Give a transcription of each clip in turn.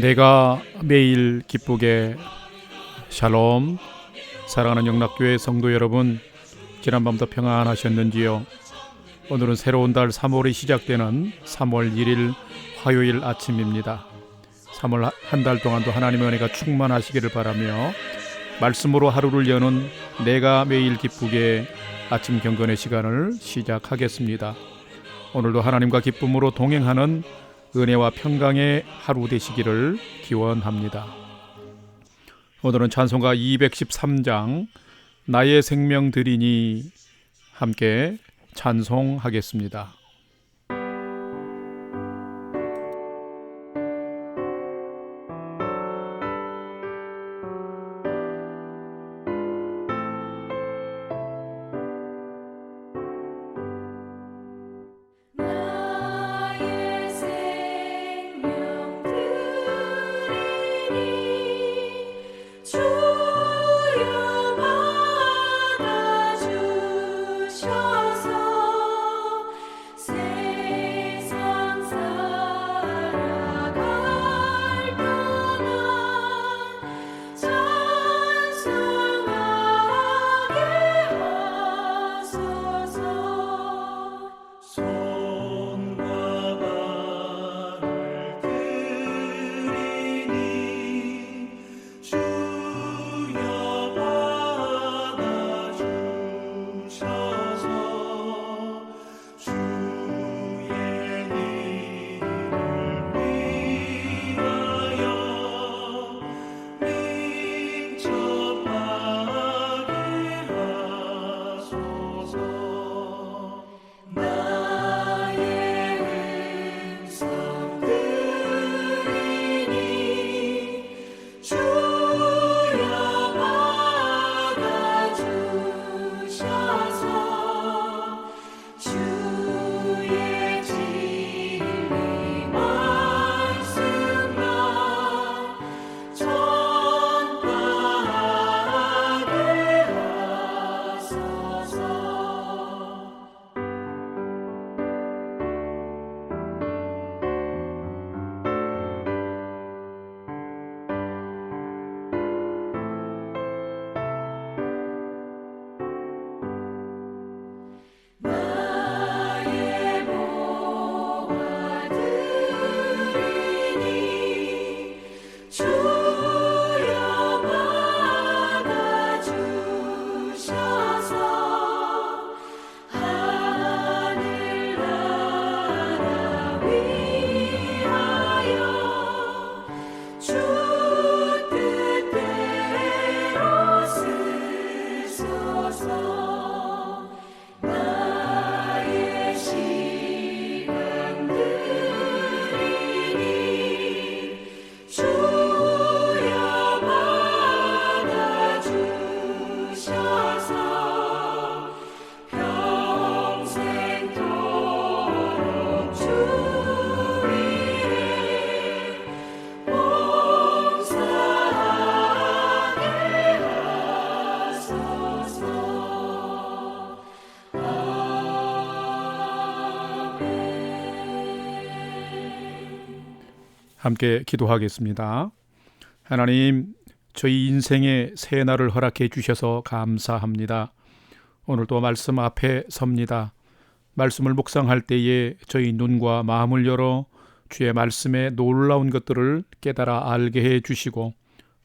내가 매일 기쁘게 샬롬 사랑하는 영락교회 성도 여러분 지난밤도 평안하셨는지요? 오늘은 새로운 달 3월이 시작되는 3월 1일 화요일 아침입니다. 3월 한 달 동안도 하나님의 은혜가 충만하시기를 바라며 말씀으로 하루를 여는 내가 매일 기쁘게 아침 경건의 시간을 시작하겠습니다. 오늘도 하나님과 기쁨으로 동행하는 은혜와 평강의 하루 되시기를 기원합니다. 오늘은 찬송가 213장 나의 생명 드리니 함께 찬송하겠습니다. 함께 기도하겠습니다. 하나님, 저희 인생의 새 날을 허락해 주셔서 감사합니다. 오늘도 말씀 앞에 섭니다. 말씀을 묵상할 때에 저희 눈과 마음을 열어 주의 말씀의 놀라운 것들을 깨달아 알게 해 주시고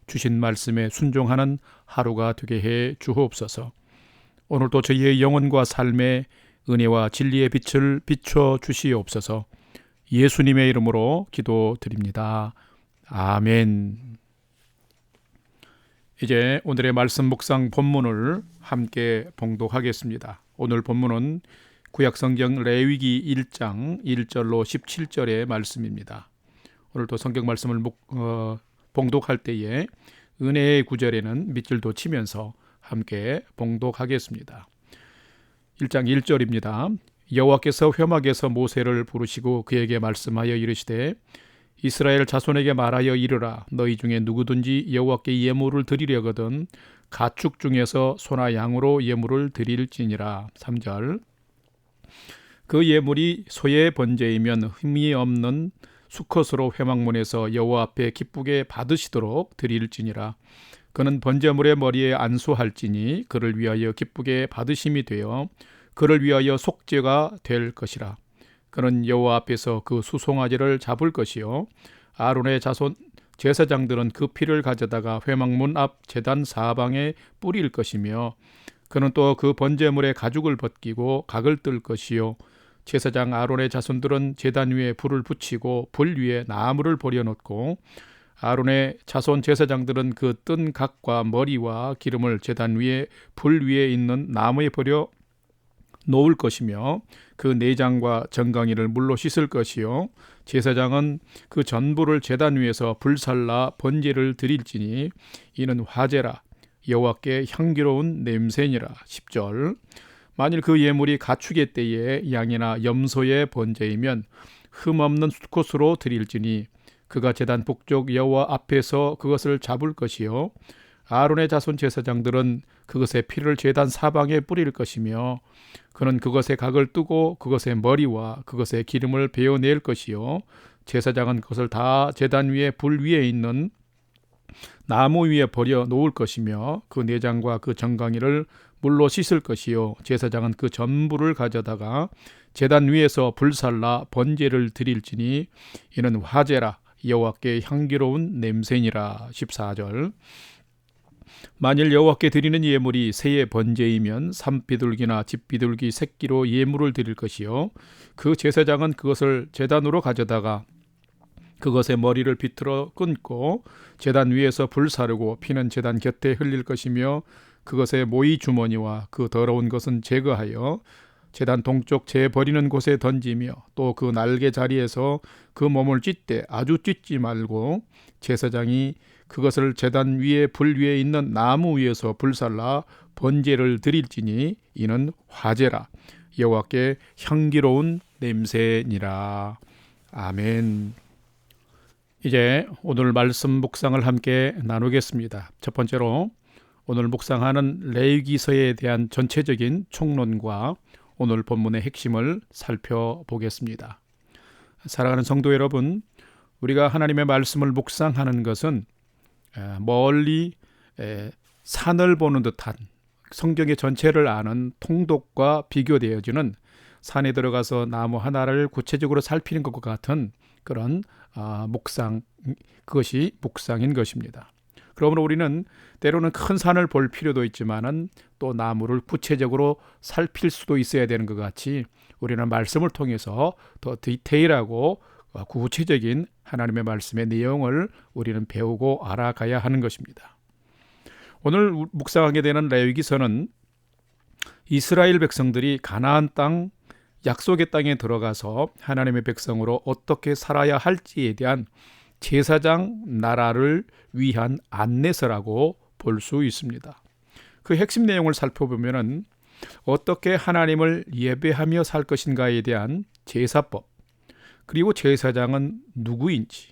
주신 말씀에 순종하는 하루가 되게 해 주옵소서. 오늘도 저희의 영혼과 삶에 은혜와 진리의 빛을 비춰 주시옵소서. 예수님의 이름으로 기도드립니다. 아멘. 이제 오늘의 말씀 묵상 본문을 함께 봉독하겠습니다. 오늘 본문은 구약성경 레위기 1장 1절로 17절의 말씀입니다. 오늘도 성경 말씀을 묵, 어, 봉독할 때에 은혜의 구절에는 밑줄도 치면서 함께 봉독하겠습니다. 1장 1절입니다. 여호와께서 회막에서 모세를 부르시고 그에게 말씀하여 이르시되 이스라엘 자손에게 말하여 이르라. 너희 중에 누구든지 여호와께 예물을 드리려거든 가축 중에서 소나 양으로 예물을 드릴지니라. 3절. 그 예물이 소의 번제이면 흠이 없는 수컷으로 회막문에서 여호와 앞에 기쁘게 받으시도록 드릴지니라. 그는 번제물의 머리에 안수할지니 그를 위하여 기쁘게 받으심이 되어 그를 위하여 속죄가 될 것이라. 그는 여호와 앞에서 그 수송아지를 잡을 것이요. 아론의 자손 제사장들은 그 피를 가져다가 회막문 앞 제단 사방에 뿌릴 것이며 그는 또 그 번제물의 가죽을 벗기고 각을 뜰 것이요. 제사장 아론의 자손들은 제단 위에 불을 붙이고 불 위에 나무를 버려놓고 아론의 자손 제사장들은 그 뜬 각과 머리와 기름을 제단 위에 불 위에 있는 나무에 버려 놓을 것이며 그 내장과 정강이를 물로 씻을 것이요. 제사장은 그 전부를 제단 위에서 불살라 번제를 드릴지니 이는 화제라. 여호와께 향기로운 냄새니라. 10절. 만일 그 예물이 가축의 때에 양이나 염소의 번제이면 흠 없는 수컷으로 드릴지니 그가 제단 북쪽 여호와 앞에서 그것을 잡을 것이요 아론의 자손 제사장들은 그것의 피를 제단 사방에 뿌릴 것이며 그는 그것의 각을 뜨고 그것의 머리와 그것의 기름을 베어낼 것이요. 제사장은 그것을 다 제단 위에 불 위에 있는 나무 위에 버려 놓을 것이며 그 내장과 그 정강이를 물로 씻을 것이요. 제사장은 그 전부를 가져다가 제단 위에서 불살라 번제를 드릴지니 이는 화제라. 여호와께 향기로운 냄새니라. 14절 만일 여호와께 드리는 예물이 새의 번제이면 산비둘기나 집비둘기 새끼로 예물을 드릴 것이요. 그 제사장은 그것을 제단으로 가져다가 그것의 머리를 비틀어 끊고 제단 위에서 불 사르고 피는 제단 곁에 흘릴 것이며 그것의 모이 주머니와 그 더러운 것은 제거하여 제단 동쪽 재 버리는 곳에 던지며 또 그 날개 자리에서 그 몸을 찢되 아주 찢지 말고 제사장이 그것을 제단 위에 불 위에 있는 나무 위에서 불살라 번제를 드릴지니 이는 화제라 여호와께 향기로운 냄새니라 아멘. 이제 오늘 말씀 묵상을 함께 나누겠습니다. 첫 번째로 오늘 묵상하는 레위기서에 대한 전체적인 총론과 오늘 본문의 핵심을 살펴보겠습니다. 사랑하는 성도 여러분, 우리가 하나님의 말씀을 묵상하는 것은 멀리 산을 보는 듯한 성경의 전체를 아는 통독과 비교되어지는 산에 들어가서 나무 하나를 구체적으로 살피는 것과 같은 그런 아, 묵상 그것이 묵상인 것입니다. 그러므로 우리는 때로는 큰 산을 볼 필요도 있지만은 또 나무를 구체적으로 살필 수도 있어야 되는 것 같이 우리는 말씀을 통해서 더 디테일하고 구체적인 하나님의 말씀의 내용을 우리는 배우고 알아가야 하는 것입니다. 오늘 묵상하게 되는 레위기서는 이스라엘 백성들이 가나안 땅 약속의 땅에 들어가서 하나님의 백성으로 어떻게 살아야 할지에 대한 제사장 나라를 위한 안내서라고 볼 수 있습니다. 그 핵심 내용을 살펴보면은 어떻게 하나님을 예배하며 살 것인가에 대한 제사법, 그리고 제사장은 누구인지,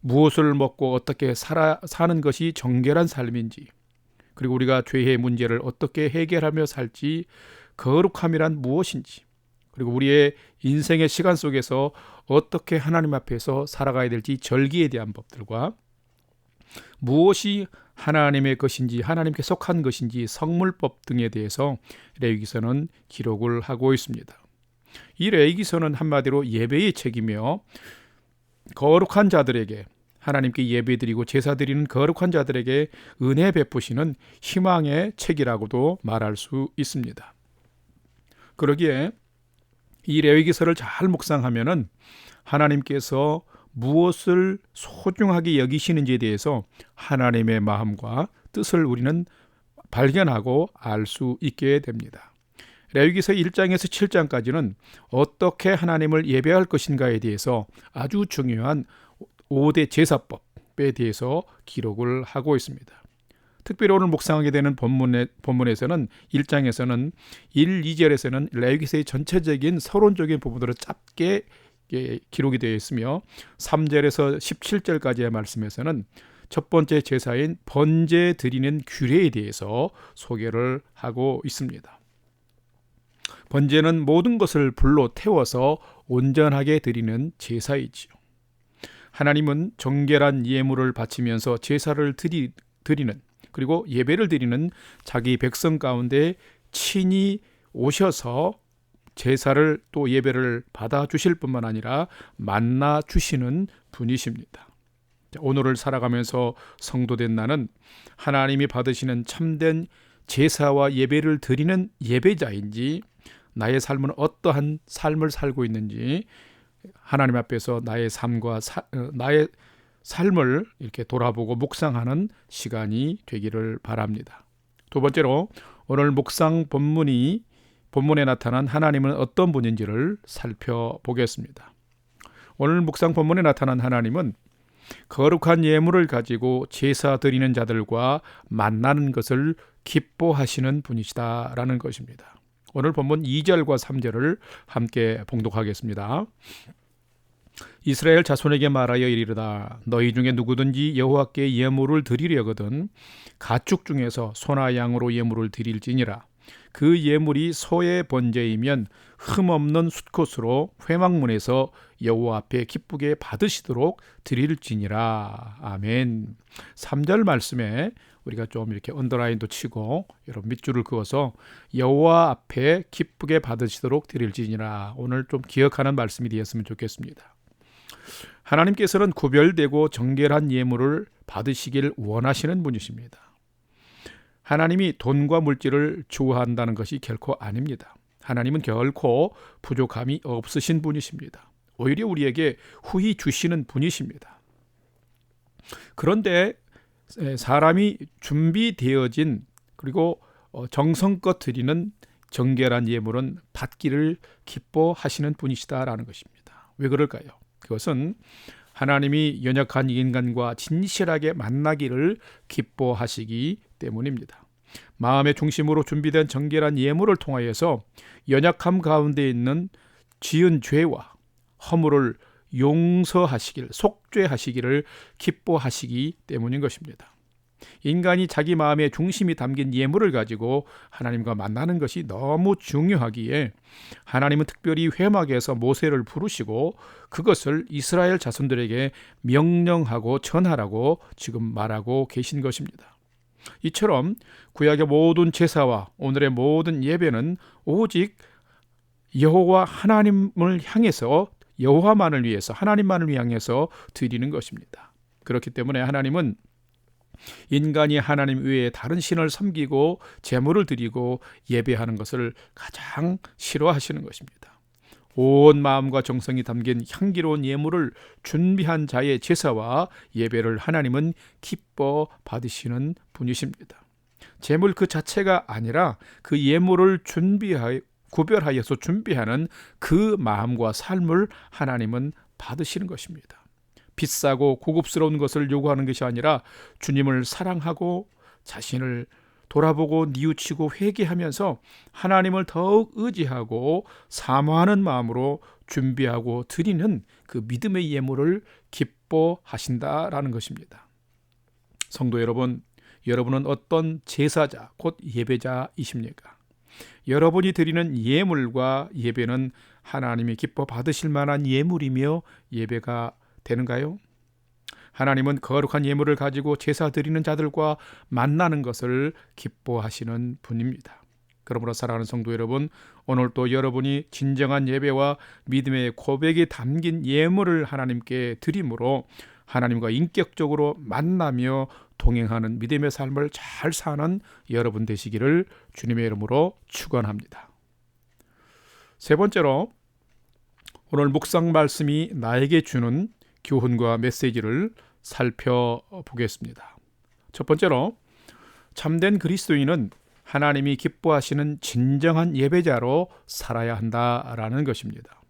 무엇을 먹고 어떻게 살아, 사는 것이 정결한 삶인지, 그리고 우리가 죄의 문제를 어떻게 해결하며 살지 거룩함이란 무엇인지 그리고 우리의 인생의 시간 속에서 어떻게 하나님 앞에서 살아가야 될지 절기에 대한 법들과 무엇이 하나님의 것인지 하나님께 속한 것인지 성물법 등에 대해서 레위기서는 기록을 하고 있습니다. 이 레위기서는 한마디로 예배의 책이며 거룩한 자들에게 하나님께 예배드리고 제사드리는 거룩한 자들에게 은혜 베푸시는 희망의 책이라고도 말할 수 있습니다. 그러기에 이 레위기서를 잘 묵상하면은 하나님께서 무엇을 소중하게 여기시는지에 대해서 하나님의 마음과 뜻을 우리는 발견하고 알 수 있게 됩니다. 레위기서 1장에서 7장까지는 어떻게 하나님을 예배할 것인가에 대해서 아주 중요한 5대 제사법에 대해서 기록을 하고 있습니다. 특별히 오늘 묵상하게 되는 본문에, 본문에서는 1장에서는 1, 2절에서는 레위기서의 전체적인 서론적인 부분으로 짧게 기록이 되어 있으며 3절에서 17절까지의 말씀에서는 첫 번째 제사인 번제 드리는 규례에 대해서 소개를 하고 있습니다. 번제는 모든 것을 불로 태워서 온전하게 드리는 제사이지요. 하나님은 정결한 예물을 바치면서 제사를 드리, 드리는 그리고 예배를 드리는 자기 백성 가운데 친히 오셔서 제사를 또 예배를 받아 주실 뿐만 아니라 만나 주시는 분이십니다. 자, 오늘을 살아가면서 성도된 나는 하나님이 받으시는 참된 제사와 예배를 드리는 예배자인지 나의 삶은 어떠한 삶을 살고 있는지 하나님 앞에서 나의 삶과 사, 어, 나의 삶을 이렇게 돌아보고 묵상하는 시간이 되기를 바랍니다. 두 번째로 오늘 묵상 본문이 본문에 나타난 하나님은 어떤 분인지를 살펴보겠습니다. 오늘 묵상 본문에 나타난 하나님은 거룩한 예물을 가지고 제사 드리는 자들과 만나는 것을 기뻐하시는 분이시다라는 것입니다. 오늘 본문 2절과 3절을 함께 봉독하겠습니다. 이스라엘 자손에게 말하여 이르다 너희 중에 누구든지 여호와께 예물을 드리려거든 가축 중에서 소나 양으로 예물을 드릴지니라. 그 예물이 소의 번제이면 흠없는 숫꽃으로 회막문에서 여호와 앞에 기쁘게 받으시도록 드릴지니라. 아멘. 3절 말씀에 우리가 좀 이렇게 언더라인도 치고 여러분 밑줄을 그어서 여호와 앞에 기쁘게 받으시도록 드릴지니라. 오늘 좀 기억하는 말씀이 되었으면 좋겠습니다. 하나님께서는 구별되고 정결한 예물을 받으시길 원하시는 분이십니다. 하나님이 돈과 물질을 좋아한다는 것이 결코 아닙니다. 하나님은 결코 부족함이 없으신 분이십니다. 오히려 우리에게 후히 주시는 분이십니다. 그런데 사람이 준비되어진 그리고 어, 정성껏 드리는 정결한 예물은 받기를 기뻐하시는 분이시다라는 것입니다. 왜 그럴까요? 그것은 하나님이 연약한 인간과 진실하게 만나기를 기뻐하시기 때문입니다. 마음의 중심으로 준비된 정결한 예물을 통하여서 연약함 가운데 있는 지은 죄와 허물을 용서하시길, 속죄하시기를 기뻐하시기 때문인 것입니다. 인간이 자기 마음의 중심이 담긴 예물을 가지고 하나님과 만나는 것이 너무 중요하기에 하나님은 특별히 회막에서 모세를 부르시고 그것을 이스라엘 자손들에게 명령하고 전하라고 지금 말하고 계신 것입니다. 이처럼 구약의 모든 제사와 오늘의 모든 예배는 오직 여호와 하나님을 향해서 여호와만을 위해서 하나님만을 향해서 드리는 것입니다. 그렇기 때문에 하나님은 인간이 하나님 외에 다른 신을 섬기고 제물을 드리고 예배하는 것을 가장 싫어하시는 것입니다. 온 마음과 정성이 담긴 향기로운 예물을 준비한 자의 제사와 예배를 하나님은 기뻐 받으시는 분이십니다. 제물 그 자체가 아니라 그 예물을 준비하여 구별하여서 준비하는 그 마음과 삶을 하나님은 받으시는 것입니다. 비싸고 고급스러운 것을 요구하는 것이 아니라 주님을 사랑하고 자신을 돌아보고 뉘우치고 회개하면서 하나님을 더욱 의지하고 사모하는 마음으로 준비하고 드리는 그 믿음의 예물을 기뻐하신다라는 것입니다. 성도 여러분, 여러분은 어떤 제사자, 곧 예배자이십니까? 여러분이 드리는 예물과 예배는 하나님이 기뻐 받으실 만한 예물이며 예배가 되는가요? 하나님은 거룩한 예물을 가지고 제사 드리는 자들과 만나는 것을 기뻐하시는 분입니다. 그러므로 사랑하는 성도 여러분, 오늘도 여러분이 진정한 예배와 믿음의 고백이 담긴 예물을 하나님께 드림으로 하나님과 인격적으로 만나며 동행하는 믿음의 삶을 잘 사는 여러분 되시기를 주님의 이름으로 축원합니다. 세 번째로 오늘 묵상 말씀이 나에게 주는 교훈과 메시지를 살펴보겠습니다. 첫 번째로 참된 그리스도인은 하나님이 기뻐하시는 진정한 예배자로 살아야 한다라는 것입니다.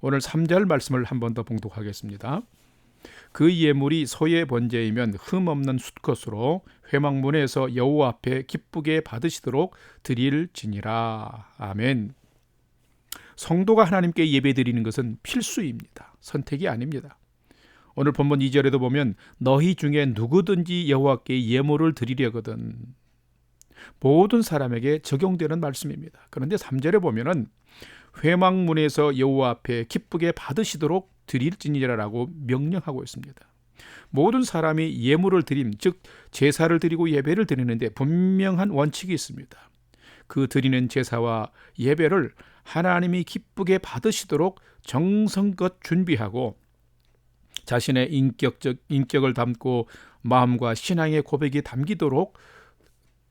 오늘 3절 말씀을 한 번 더 봉독하겠습니다. 그 예물이 소의 번제이면 흠 없는 숫것으로 회막문에서 여호와 앞에 기쁘게 받으시도록 드릴지니라. 아멘. 성도가 하나님께 예배드리는 것은 필수입니다. 선택이 아닙니다. 오늘 본문 2절에도 보면 너희 중에 누구든지 여호와께 예물을 드리려거든 모든 사람에게 적용되는 말씀입니다. 그런데 3절에 보면은 회막문에서 여호와 앞에 기쁘게 받으시도록 드릴지니라라고 명령하고 있습니다. 모든 사람이 예물을 드림, 즉 제사를 드리고 예배를 드리는데 분명한 원칙이 있습니다. 그 드리는 제사와 예배를 하나님이 기쁘게 받으시도록 정성껏 준비하고 자신의 인격적 인격을 담고 마음과 신앙의 고백이 담기도록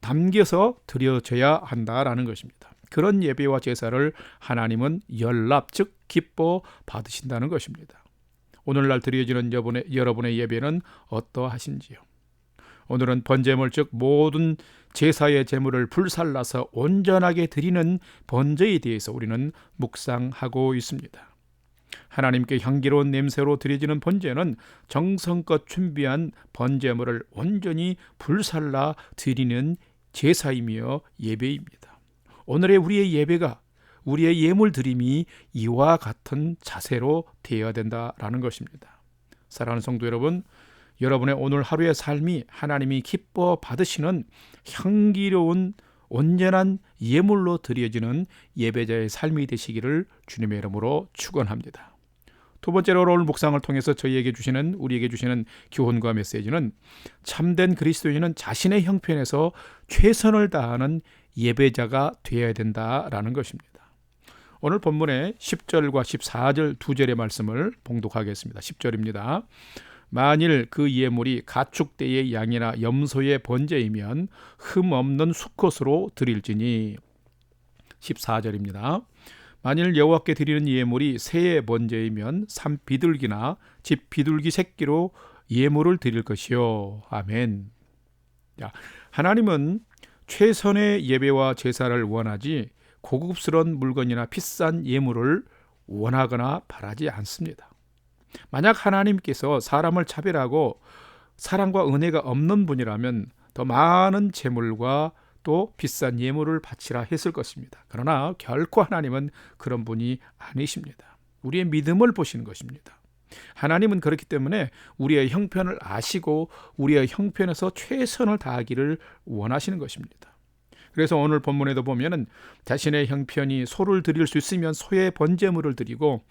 담겨서 드려져야 한다라는 것입니다. 그런 예배와 제사를 하나님은 연랍 즉 기뻐 받으신다는 것입니다. 오늘날 드려지는 여러분의, 여러분의 예배는 어떠하신지요? 오늘은 번제물 즉 모든 제사의 제물을 불살라서 온전하게 드리는 번제에 대해서 우리는 묵상하고 있습니다. 하나님께 향기로운 냄새로 드려지는 번제는 정성껏 준비한 번제물을 온전히 불살라 드리는 제사이며 예배입니다. 오늘의 우리의 예배가 우리의 예물 드림이 이와 같은 자세로 되어야 된다라는 것입니다. 사랑하는 성도 여러분, 여러분의 오늘 하루의 삶이 하나님이 기뻐 받으시는 향기로운 온전한 예물로 드려지는 예배자의 삶이 되시기를 주님의 이름으로 축원합니다. 두 번째로 오늘 묵상을 통해서 저희에게 주시는 우리에게 주시는 교훈과 메시지는 참된 그리스도인은 자신의 형편에서 최선을 다하는 예배자가 되어야 된다라는 것입니다. 오늘 본문의 10절과 14절 두 절의 말씀을 봉독하겠습니다. 10절입니다. 만일 그 예물이 가축대의 양이나 염소의 번제이면 흠 없는 수컷으로 드릴지니 14절입니다. 만일 여호와께 드리는 예물이 새의 번제이면 삼 비둘기나 집 비둘기 새끼로 예물을 드릴 것이요. 아멘. 자, 하나님은 최선의 예배와 제사를 원하지 고급스러운 물건이나 비싼 예물을 원하거나 바라지 않습니다. 만약 하나님께서 사람을 차별하고 사랑과 은혜가 없는 분이라면 더 많은 재물과 또 비싼 예물을 바치라 했을 것입니다. 그러나 결코 하나님은 그런 분이 아니십니다. 우리의 믿음을 보시는 것입니다. 하나님은 그렇기 때문에 우리의 형편을 아시고 우리의 형편에서 최선을 다하기를 원하시는 것입니다. 그래서 오늘 본문에도 보면은 자신의 형편이 소를 드릴 수 있으면 소의 번제물을 드리고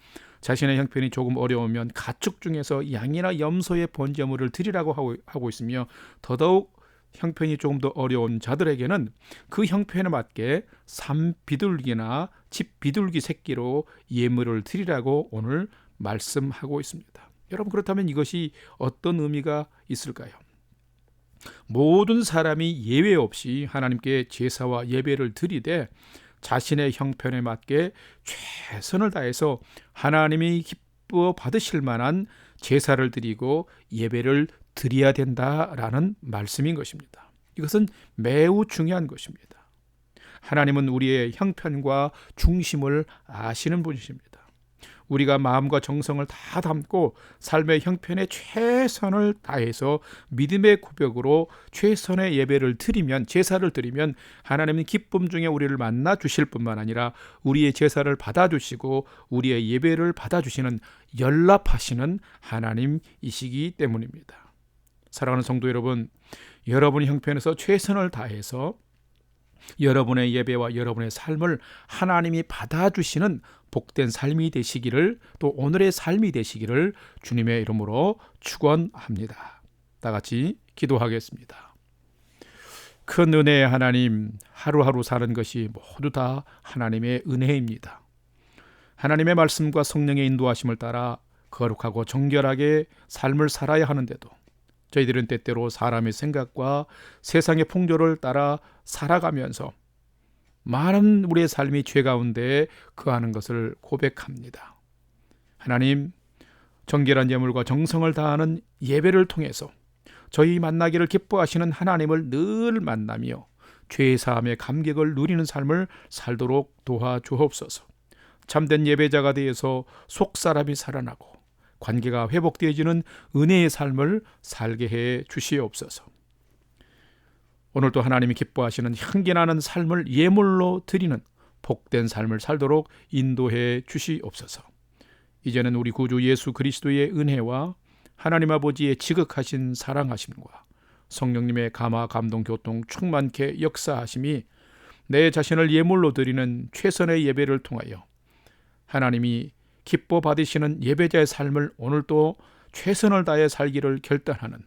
자신의 형편이 조금 어려우면 가축 중에서 양이나 염소의 번제물을 드리라고 하고, 하고 있으며 더더욱 형편이 조금 더 어려운 자들에게는 그 형편에 맞게 삼 비둘기나 집 비둘기 새끼로 예물을 드리라고 오늘 말씀하고 있습니다. 여러분 그렇다면 이것이 어떤 의미가 있을까요? 모든 사람이 예외 없이 하나님께 제사와 예배를 드리되 자신의 형편에 맞게 최선을 다해서 하나님이 기뻐 받으실 만한 제사를 드리고 예배를 드려야 된다라는 말씀인 것입니다. 이것은 매우 중요한 것입니다. 하나님은 우리의 형편과 중심을 아시는 분이십니다. 우리가 마음과 정성을 다 담고 삶의 형편에 최선을 다해서 믿음의 고백으로 최선의 예배를 드리면 제사를 드리면 하나님은 기쁨 중에 우리를 만나 주실 뿐만 아니라 우리의 제사를 받아 주시고 우리의 예배를 받아 주시는 연락하시는 하나님이시기 때문입니다. 사랑하는 성도 여러분, 여러분의 형편에서 최선을 다해서 여러분의 예배와 여러분의 삶을 하나님이 받아주시는 복된 삶이 되시기를 또 오늘의 삶이 되시기를 주님의 이름으로 축원합니다. 다 같이 기도하겠습니다. 큰 은혜의 하나님, 하루하루 사는 것이 모두 다 하나님의 은혜입니다. 하나님의 말씀과 성령의 인도하심을 따라 거룩하고 정결하게 삶을 살아야 하는데도 저희들은 때때로 사람의 생각과 세상의 풍조를 따라 살아가면서 많은 우리의 삶이 죄 가운데 거하는 것을 고백합니다. 하나님, 정결한 예물과 정성을 다하는 예배를 통해서 저희 만나기를 기뻐하시는 하나님을 늘 만나며 죄 사함의 감격을 누리는 삶을 살도록 도와주옵소서. 참된 예배자가 되어서 속 사람이 살아나고 관계가 회복되어지는 은혜의 삶을 살게 해 주시옵소서. 오늘도 하나님이 기뻐하시는 향기나는 삶을 예물로 드리는 복된 삶을 살도록 인도해 주시옵소서. 이제는 우리 구주 예수 그리스도의 은혜와 하나님 아버지의 지극하신 사랑하심과 성령님의 감화 감동 교통 충만케 역사하심이 내 자신을 예물로 드리는 최선의 예배를 통하여 하나님이 기뻐 받으시는 예배자의 삶을 오늘도 최선을 다해 살기를 결단하는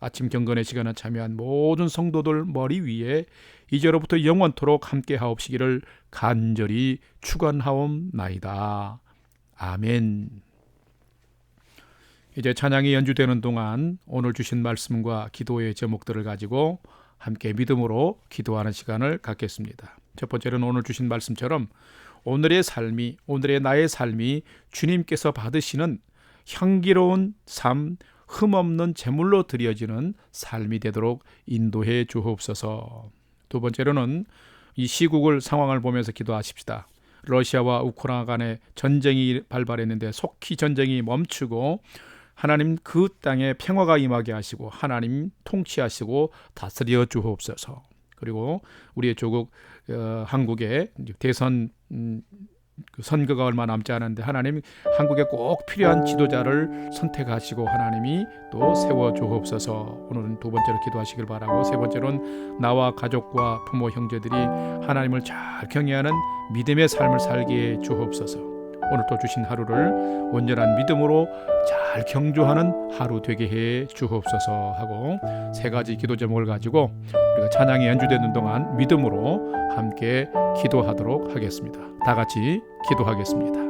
아침 경건의 시간에 참여한 모든 성도들 머리 위에 이제로부터 영원토록 함께 하옵시기를 간절히 축원하옵나이다. 아멘. 이제 찬양이 연주되는 동안 오늘 주신 말씀과 기도의 제목들을 가지고 함께 믿음으로 기도하는 시간을 갖겠습니다. 첫 번째는 오늘 주신 말씀처럼 오늘의 삶이 오늘의 나의 삶이 주님께서 받으시는 향기로운 삶, 흠없는 제물로 드려지는 삶이 되도록 인도해 주옵소서. 두 번째로는 이 시국을 상황을 보면서 기도하십시다. 러시아와 우크라이나 간의 전쟁이 발발했는데 속히 전쟁이 멈추고 하나님 그 땅에 평화가 임하게 하시고 하나님 통치하시고 다스려 주옵소서. 그리고 우리의 조국 어, 한국의 대선 음, 그 선거가 얼마 남지 않았는데 하나님 한국에 꼭 필요한 지도자를 선택하시고 하나님이 또 세워 주옵소서. 오늘은 두 번째로 기도하시길 바라고 세 번째로는 나와 가족과 부모 형제들이 하나님을 잘 경외하는 믿음의 삶을 살게 해 주옵소서. 오늘 또 주신 하루를 온전한 믿음으로 잘 경주하는 하루 되게 해 주옵소서 하고 세 가지 기도 제목을 가지고 우리가 찬양이 연주되는 동안 믿음으로 함께 기도하도록 하겠습니다. 다 같이 기도하겠습니다.